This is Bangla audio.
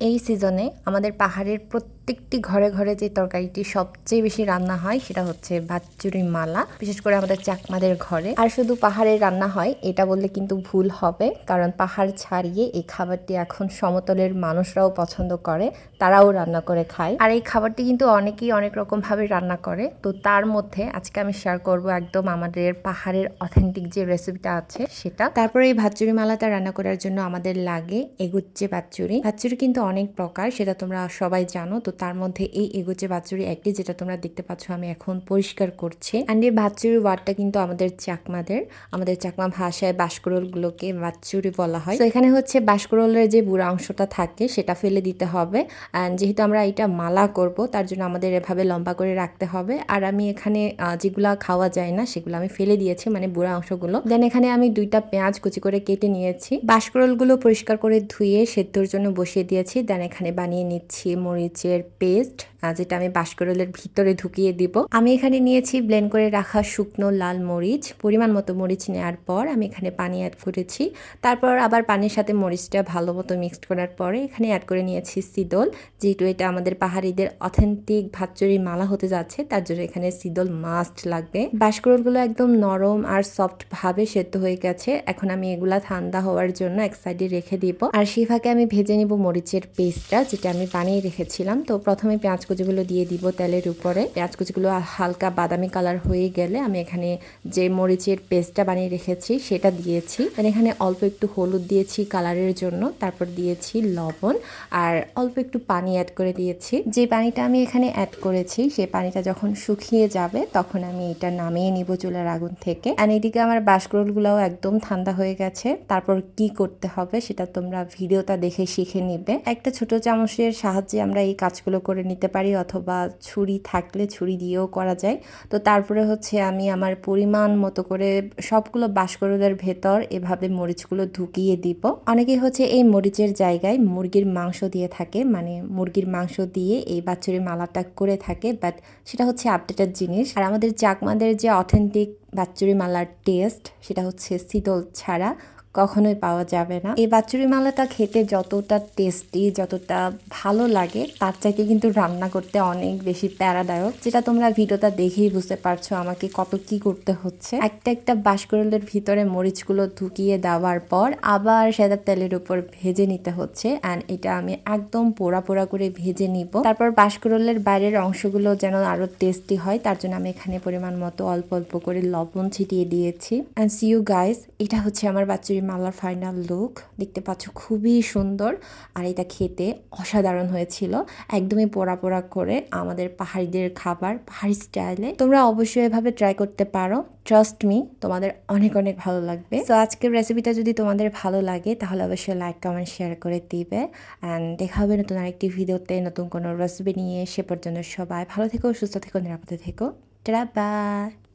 এই সিজনে আমাদের পাহাড়ের প্রত্যেকটি ঘরে ঘরে যে তরকারিটি সবচেয়ে বেশি রান্না হয় সেটা হচ্ছে ভাতচুরি মালা, বিশেষ করে আমাদের চাকমাদের ঘরে। আর শুধু পাহাড়ে রান্না হয়, এটা বললে কিন্তু ভুল হবে, কারণ পাহাড় ছাড়িয়ে এই খাবারটি এখন সমতলের মানুষরাও পছন্দ করে, তারাও রান্না করে খায়। আর এই খাবারটি কিন্তু অনেকেই অনেক রকম ভাবে রান্না করে। তো তার মধ্যে আজকে আমি শেয়ার করব একদম আমাদের পাহাড়ের অথেন্টিক যে রেসিপিটা আছে সেটা। তারপরে এই ভাতচুরি মালাটা রান্না করার জন্য আমাদের লাগে এগুচ্ছে বাচ্চুরি বাচ্চুরি কিন্তু অনেক প্রকার, সেটা তোমরা সবাই জানো, তো তার মধ্যে এই এগুচ্ছে বাচ্চুরি একটি যেটা তোমরা দেখতে পাচ্ছ আমি এখন পরিষ্কার করছি। অ্যান্ড এই বাচ্চুরি ওয়ার্ডটা কিন্তু আমাদের চাকমাদের, আমাদের চাকমা ভাষায় বাসকরোলগুলোকে বাচ্চুরি বলা হয়। তো এখানে হচ্ছে বাসকরোলের যে বুড়া অংশটা থাকে সেটা ফেলে দিতে হবে। অ্যান্ড যেহেতু আমরা এটা মালা করব, তার জন্য আমাদের এভাবে লম্বা করে রাখতে হবে। আর আমি এখানে যেগুলা খাওয়া যায় না, সেগুলো আমি ফেলে দিয়েছি মানে বুড়া অংশগুলো। দেন এখানে আমি দুইটা পেঁয়াজ কুচি করে কেটে নিয়েছি। বাসকরলগুলো পরিষ্কার করে ধুয়ে সেদ্ধর জন্য বসিয়ে দিয়েছি। দেন এখানে বানিয়ে নিচ্ছি মরিচের পেস্ট যেটা আমি বাসকরলের ভিতরে ঢুকিয়ে দিব। আমি এখানে নিয়েছি ব্লেন্ড করে রাখা শুকনো লাল মরিচ। পরিমাণ মতো মরিচ নেওয়ার পর আমি এখানে পানি অ্যাড করেছি। তারপর আবার পানির সাথে মরিচটা ভালো মতো মিক্সড করার পরে এখানে অ্যাড করে নিয়েছি সিদল। যেহেতু এটা আমাদের পাহাড়িদের অথেন্টিক ভাতচুরি মালা হতে যাচ্ছে, তার জন্য এখানে সিদল মাস্ট লাগবে। বাসকরলগুলো একদম নরম আর সফট ভাবে সেদ্ধ হয়ে গেছে। এখন আমি এগুলা ঠান্ডা হওয়ার জন্য এক সাইডে রেখে দিব। আর ফাঁকে আমি ভেজে নিব মরিচের পেস্টটা যেটা আমি বানিয়ে রেখেছিলাম। তো প্রথমে পেঁয়াজ কুচিগুলো দিয়ে দিব তেলের উপরে। পেঁয়াজ কুচিগুলো হালকা বাদামি কালার হয়ে গেলে আমি এখানে যে মরিচের পেস্টটা বানিয়ে রেখেছি, সেটা দিয়েছি। এখানে অল্প একটু হলুদ দিয়েছি কালারের জন্য, তারপর দিয়েছি লবণ। আর অল্প একটু পানি অ্যাড করে দিয়েছি। যে পানিটা আমি এখানে অ্যাড করেছি সেই পানিটা যখন শুকিয়ে যাবে, তখন আমি এটা নামিয়ে নিব চুলার আগুন থেকে। আর এদিকে আমার বাসকরোলগুলোও একদম ঠান্ডা হয়ে গেছে। তারপর কি করতে হবে, সেটা তোমরা ভিডিওটা দেখে শিখে নিবে। একটা ছোট চামচের সাহায্যে আমরা এই কাজগুলো করে নিতে পারি অথবা ছুরি থাকলে ছুরি দিয়েও করা যায়। তো তারপরে হচ্ছে আমি আমার পরিমাণ মতো করে সবগুলো বাসকরলের ভেতর এভাবে মরিচগুলো ঢুকিয়ে দিব। অনেকে হচ্ছে এই মরিচের জায়গায় মুরগির মাংস দিয়ে থাকে মানে মুরগির মাংস দিয়ে এই বাচ্চুরি মালাটা করে থাকে বাট সেটা হচ্ছে আপডেটেড জিনিস। আর আমাদের চাকমাদের যে অথেন্টিক বাচ্চুরি মালার টেস্ট, সেটা হচ্ছে শীতল ছাড়া কখনোই পাওয়া যাবে না। এই বাচ্চুরি মালাটা খেতে যতটা টেস্টি, যতটা ভালো লাগে, তার চাইতে কিন্তু রান্না করতে অনেক বেশি প্যারাদায়ক। যেটা তোমরা ভিডিওটা দেখেই বুঝতে পারছ আমাকে কত কি করতে হচ্ছে। একটা একটা বাঁশকরলের ভিতরে মরিচগুলো ঢুকিয়ে দেওয়ার পর আবার সেটা তেলের উপর ভেজে নিতে হচ্ছে অ্যান্ড এটা আমি একদম পোড়া পোড়া করে ভেজে নিব। তারপর বাঁশকরলের বাইরের অংশগুলো যেন আরও টেস্টি হয়, তার জন্য আমি এখানে পরিমাণ মতো অল্প অল্প করে লবণ ছিটিয়ে দিয়েছি। অ্যান্ড সি ইউ গাইস এটা হচ্ছে আমার বাচ্চুরি মালার ফাইনাল লুক দেখতে পাচ্ছ খুবই সুন্দর। আর এটা খেতে অসাধারণ হয়েছিল। একদমই পোড়া পোড়া করে আমাদের পাহাড়িদের খাবার, পাহাড়ি স্টাইলে। তোমরা অবশ্যই এভাবে ট্রাই করতে পারো। ট্রাস্ট মি তোমাদের অনেক অনেক ভালো লাগবে। তো আজকের রেসিপিটা যদি তোমাদের ভালো লাগে, তাহলে অবশ্যই লাইক কমেন্ট শেয়ার করে দিবে। অ্যান্ড দেখা হবে নতুন আরেকটি ভিডিওতে নতুন কোনো রেসিপি নিয়ে। সে পর্যন্ত সবাই ভালো থেকো, সুস্থ থেকো, নিরাপদে থেকো। Tata bye